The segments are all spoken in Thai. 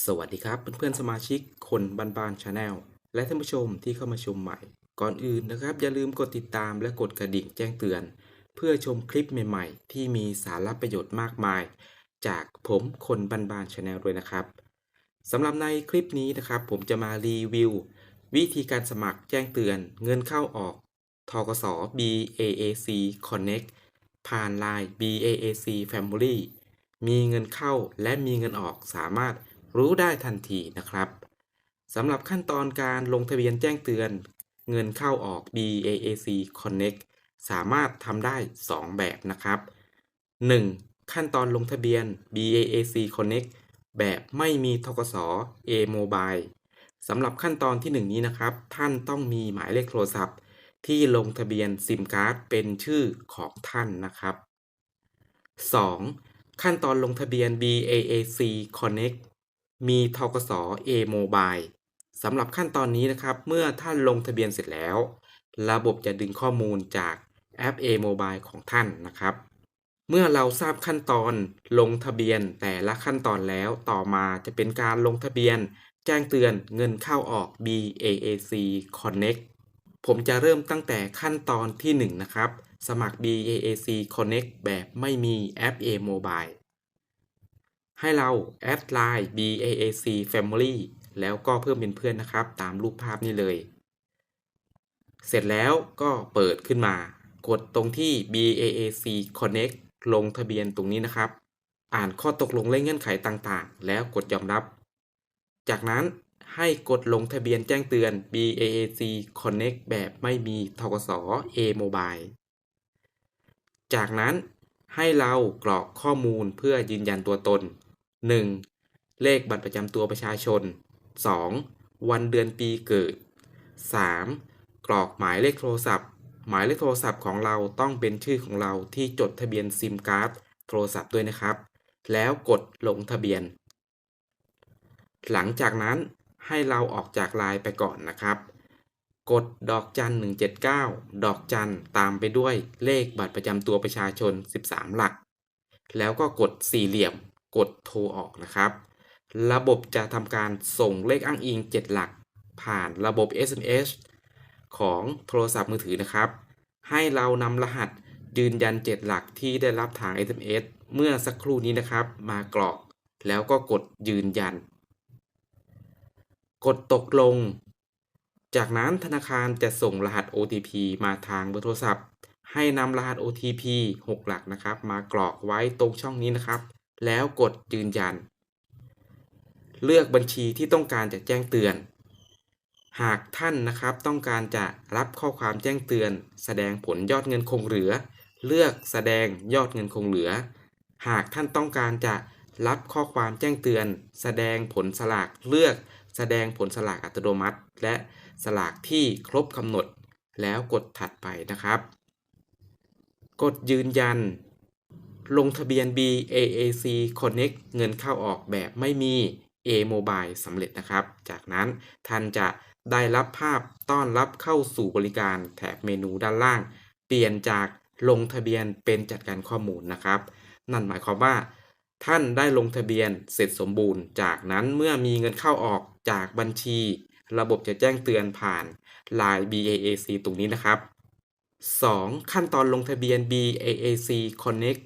สวัสดีครับเพื่อนๆสมาชิกคนบ้านๆชาแนลและท่านผู้ชมที่เข้ามาชมใหม่ ก่อนอื่นนะครับ อย่าลืมกดติดตามและกดกระดิ่งแจ้งเตือน เพื่อชมคลิปใหม่ๆ ที่มีสาระประโยชน์มากมาย จากผมคนบ้านๆชาแนลด้วยนะครับสำหรับในคลิปนี้นะครับ ผมจะมารีวิว วิธีการสมัครแจ้งเตือน เงินเข้าออกทกส BAAC Connect ผ่าน Line BAAC Family มีเงินเข้าและมีเงินออกสามารถ รู้ได้ทันทีนะครับสำหรับขั้นตอนการลงทะเบียนแจ้งเตือน เงินเข้าออก BAAC Connect สามารถทำได้ 2 แบบนะครับ 1. ขั้นตอนลงทะเบียน BAAC Connect แบบไม่มีทกส A Mobile สำหรับขั้นตอนที่ 1 นี้นะครับ ท่านต้องมีหมายเลขโทรศัพท์ ที่ลงทะเบียนซิมการ์ดเป็นชื่อของท่านนะครับ 2. ขั้นตอนลงทะเบียน BAAC Connect มีทกส A Mobile สำหรับขั้นตอนนี้นะครับ เมื่อท่านลงทะเบียนเสร็จแล้ว ระบบจะดึงข้อมูลจากแอป A Mobile ของท่านนะครับ เมื่อเราทราบขั้นตอนลงทะเบียนแต่ละขั้นตอนแล้วต่อมาจะเป็นการลงทะเบียน แจ้งเตือนเงินเข้าออก BAAC Connect ผมจะเริ่มตั้งแต่ขั้นตอนที่ 1 นะครับ สมัคร BAAC Connect แบบไม่มีแอป A Mobile ให้เราแอดไลน์ BAAC Family แล้วก็เพิ่มเป็นเพื่อนนะครับ ตามรูปภาพนี้เลย เสร็จแล้วก็เปิดขึ้นมา กดตรงที่ BAAC Connect ลงทะเบียนตรงนี้นะครับ อ่านข้อตกลงและเงื่อนไขต่างๆ แล้วกดยอมรับ จากนั้นให้กดลงทะเบียนแจ้งเตือน BAAC Connect แบบไม่มีทกส A Mobile จากนั้นให้เรากรอกข้อมูลเพื่อยืนยันตัวตน 1. เลขบัตรประจำตัวประชาชน 2. วันเดือนปีเกิด 3. กรอกหมายเลขโทรศัพท์ หมายเลขโทรศัพท์ของเราต้องเป็นชื่อของเราที่จดทะเบียนซิมการ์ดโทรศัพท์ด้วยนะครับ แล้วกดลงทะเบียน หลังจากนั้นให้เราออกจากไลน์ไปก่อนนะครับ กดดอกจัน 179 ดอกจันตามไปด้วยเลขบัตรประจำตัวประชาชน 13 หลัก แล้วก็กดสี่เหลี่ยม กดโทรออกนะครับ ระบบจะทำการส่งเลขอ้างอิง 7 หลัก ผ่านระบบ SMS ของโทรศัพท์มือถือนะครับ ให้เรานำรหัสยืนยัน 7 หลักที่ได้รับทาง SMS เมื่อสักครู่นี้นะครับ มากรอกแล้วก็กดยืนยัน กดตกลง จากนั้นธนาคารจะส่งรหัส OTP มาทางเบอร์โทรศัพท์ ให้นำรหัส OTP 6 หลักนะครับ มากรอกไว้ตรงช่องนี้นะครับ แล้วกดยืนยัน เลือกบัญชีที่ต้องการจะแจ้งเตือน หากท่านนะครับต้องการจะรับข้อความแจ้งเตือน แสดงผลยอดเงินคงเหลือ เลือกแสดงยอดเงินคงเหลือ หากท่านต้องการจะรับข้อความแจ้งเตือน แสดงผลสลากเลือก แสดงผลสลากอัตโนมัติ และสลากที่ครบกำหนด แล้วกดถัดไปนะครับ กดยืนยัน ลงทะเบียน BAAC Connect เงินเข้าออกแบบไม่มี A Mobile สำเร็จนะครับ จากนั้นท่านจะได้รับภาพต้อนรับเข้าสู่บริการแถบเมนูด้านล่าง เปลี่ยนจากลงทะเบียนเป็นจัดการข้อมูลนะครับ นั่นหมายความว่า ท่านได้ลงทะเบียนเสร็จสมบูรณ์ จากนั้นเมื่อมีเงินเข้าออกจากบัญชี ระบบจะแจ้งเตือนผ่าน Line BAAC ตรงนี้นะครับ 2. ขั้นตอนลงทะเบียน BAAC Connect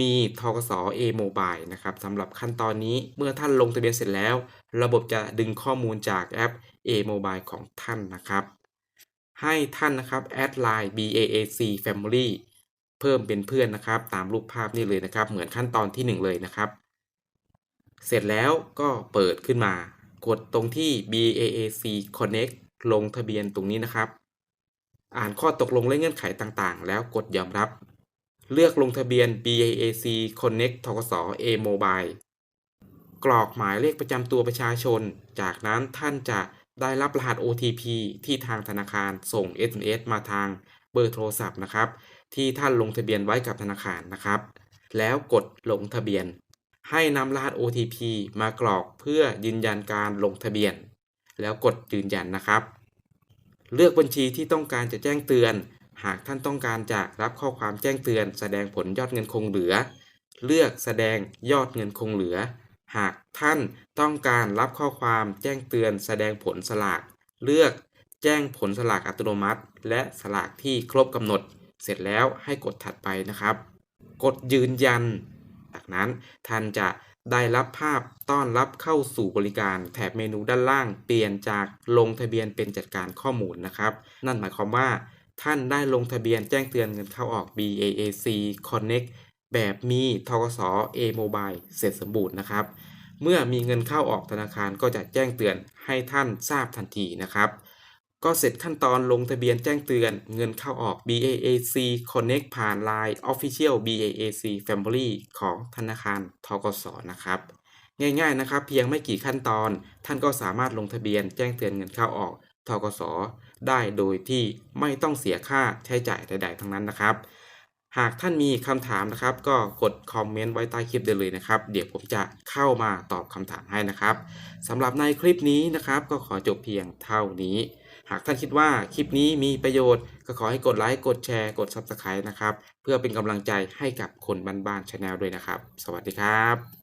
มีทกส A Mobile นะครับสำหรับขั้นตอนนี้เมื่อท่านลงทะเบียนเสร็จแล้ว ระบบจะดึงข้อมูลจากแอป A Mobile ของท่านนะครับ ให้ท่านนะครับแอดไลน์ BAAC Family เพิ่มเป็นเพื่อนนะครับ ตามรูปภาพนี้เลยนะครับ เหมือนขั้นตอนที่ 1 เลยนะครับ เสร็จแล้วก็เปิดขึ้นมา กดตรงที่ BAAC Connect ลงทะเบียนตรงนี้นะครับ อ่านข้อตกลงและเงื่อนไขต่างๆ แล้วกดยอมรับ เลือกลงทะเบียน BAAC Connect ทกส A Mobile กรอกหมายเลขประจำตัวประชาชน จากนั้นท่านจะได้รับรหัส OTP ที่ทางธนาคารส่ง SMS มาทางเบอร์โทรศัพท์นะครับ ที่ท่านลงทะเบียนไว้กับธนาคารนะครับ แล้วกดลงทะเบียน ให้นำรหัส OTP มากรอกเพื่อยืนยันการลงทะเบียน แล้วกดยืนยันนะครับ เลือกบัญชีที่ต้องการจะแจ้งเตือน หากท่านต้องการจะรับข้อความแจ้งเตือน แสดงผลยอดเงินคงเหลือ เลือกแสดงยอดเงินคงเหลือ หากท่านต้องการรับข้อความแจ้งเตือน แสดงผลสลาก เลือกแจ้งผลสลากอัตโนมัติ และสลากที่ครบกำหนด เสร็จแล้วให้กดถัดไปนะครับ กดยืนยัน จากนั้นท่านจะได้รับภาพต้อนรับเข้าสู่บริการแถบเมนูด้านล่าง เปลี่ยนจากลงทะเบียนเป็นจัดการข้อมูลนะครับ นั่นหมายความว่า ท่านได้ลงทะเบียนแจ้งเตือนเงินเข้าออก BAAC Connect แบบมีทกส A Mobile เสร็จสมบูรณ์นะครับ เมื่อมีเงินเข้าออกธนาคารก็จะแจ้งเตือนให้ท่านทราบทันทีนะครับ ก็เสร็จขั้นตอนลงทะเบียนแจ้งเตือนเงินเข้าออก BAAC Connect ผ่าน Line Official BAAC Family ของธนาคารทกสนะครับง่ายๆนะครับ เพียงไม่กี่ขั้นตอน ท่านก็สามารถลงทะเบียนแจ้งเตือนเงินเข้าออก ทกสได้โดยที่ไม่ต้องเสียค่าใช้จ่ายใด ๆ ทั้งนั้นนะครับ หากท่านมีคำถามนะครับ ก็กดคอมเมนต์ไว้ใต้คลิปได้เลยนะครับ เดี๋ยวผมจะเข้ามาตอบคำถามให้นะครับสำหรับในคลิปนี้นะครับ ก็ขอจบเพียงเท่านี้ หากท่านคิดว่าคลิปนี้มีประโยชน์ ก็ขอให้กดไลค์กดแชร์กด Subscribe นะครับ เพื่อเป็นกำลังใจให้กับคนบ้านๆชาแนลด้วยนะครับ สวัสดีครับ